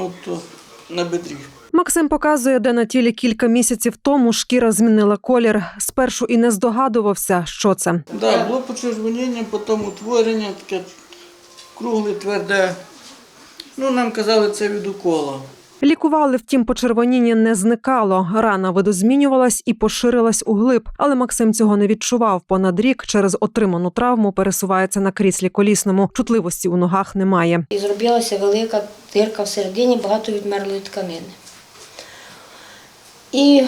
от на бедрі. Максим показує, де на тілі кілька місяців тому шкіра змінила колір. Спершу і не здогадувався, що це. Да, було почервоніння, потім утворення, таке кругле, тверде. Ну, нам казали, це від укола. Лікували, втім, почервоніння не зникало. Рана видозмінювалась і поширилась у глиб. Але Максим цього не відчував. Понад рік через отриману травму пересувається на кріслі колісному. Чутливості у ногах немає. І зробилася велика дирка в середині, багато відмерлої тканини. І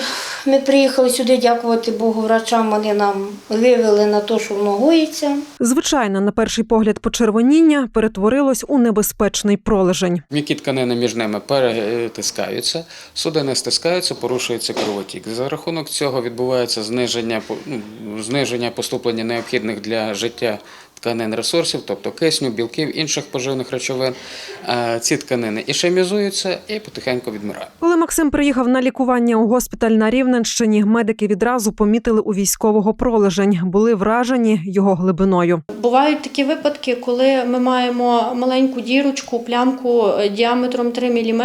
ми приїхали сюди, дякувати Богу, врачам. Вони нам вивели на те, що воно гоїться. Звичайно, на перший погляд, почервоніння перетворилось у небезпечний пролежень. М'які тканини між ними перетискаються, судини стискаються, порушується кровотік. За рахунок цього відбувається зниження, по- ну, зниження поступлення необхідних для життя тканин ресурсів, тобто кисню, білків, інших поживних речовин. Е, Ці тканини ішемізуються і потихеньку відмирають. Коли Максим приїхав на лікування у госпіталь на Рівненщині, медики відразу помітили у військового пролежень, були вражені його глибиною. Бувають такі випадки, коли ми маємо маленьку дірочку, плямку е, діаметром 3 мм,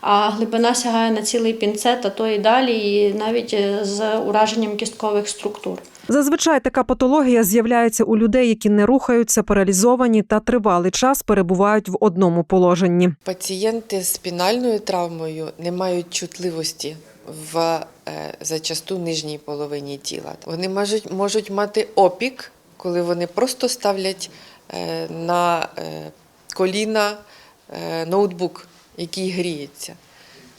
а глибина сягає на цілий пінцет, а то і далі, і навіть е, з ураженням кісткових структур. Зазвичай така патологія з'являється у людей, які не рухаються, паралізовані та тривалий час перебувають в одному положенні. Пацієнти з спінальною травмою не мають чутливості в е, зачасту нижній половині тіла. Вони можуть, можуть мати опік, коли вони просто ставлять е, на е, коліна ноутбук, який гріється.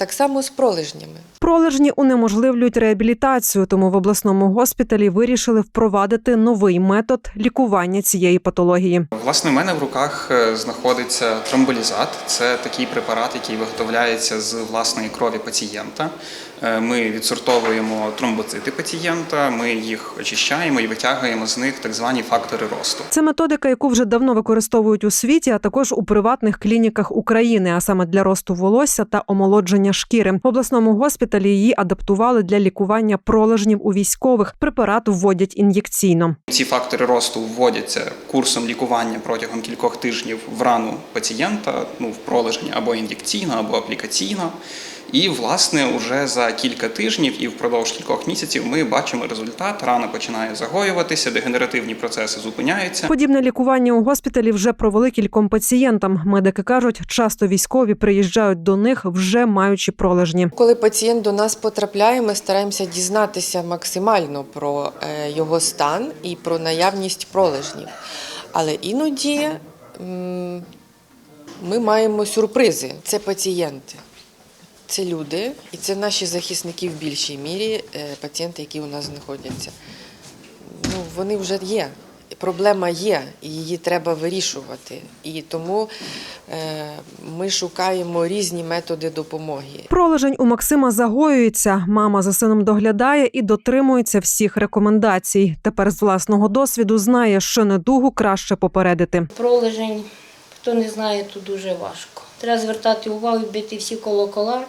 Так само з пролежнями. Пролежні унеможливлюють реабілітацію, тому в обласному госпіталі вирішили впровадити новий метод лікування цієї патології. Власне, в мене в руках е, знаходиться тромболізат. Це такий препарат, який виготовляється з власної крові пацієнта. Е, Ми відсортовуємо тромбоцити пацієнта, ми їх очищаємо і витягуємо з них так звані фактори росту. Це методика, яку вже давно використовують у світі, а також у приватних клініках України, а саме для росту волосся та омолодження шкіри. В обласному госпіталі її адаптували для лікування пролежнів у військових. Препарат вводять ін'єкційно. Ці фактори росту вводяться курсом лікування протягом кількох тижнів в рану пацієнта, ну в пролежень або ін'єкційно, або аплікаційно. І, власне, уже за кілька тижнів і впродовж кількох місяців ми бачимо результат. Рана починає загоюватися, дегенеративні процеси зупиняються. Подібне лікування у госпіталі вже провели кільком пацієнтам. Медики кажуть, часто військові приїжджають до них вже маючи пролежні. Коли пацієнт до нас потрапляє, ми стараємося дізнатися максимально про е, його стан і про наявність пролежнів. Але іноді ми маємо сюрпризи. Це пацієнти, це люди, і це наші захисники в більшій мірі, е, пацієнти, які у нас знаходяться. Ну, вони вже є. Проблема є, і її треба вирішувати. І тому е, ми шукаємо різні методи допомоги. Пролежень у Максима загоюється. Мама за сином доглядає і дотримується всіх рекомендацій. Тепер з власного досвіду знає, що недугу краще попередити. Пролежень, хто не знає, то дуже важко. Треба звертати увагу, бити всі колокола,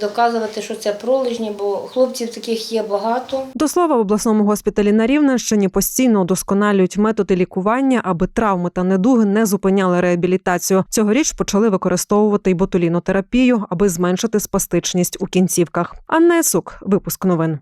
доказувати, що це пролежні, бо хлопців таких є багато. До слова, в обласному госпіталі на Рівненщині постійно удосконалюють методи лікування, аби травми та недуги не зупиняли реабілітацію. Цьогоріч почали використовувати й ботулінотерапію, аби зменшити спастичність у кінцівках. Анна Сук, випуск новин.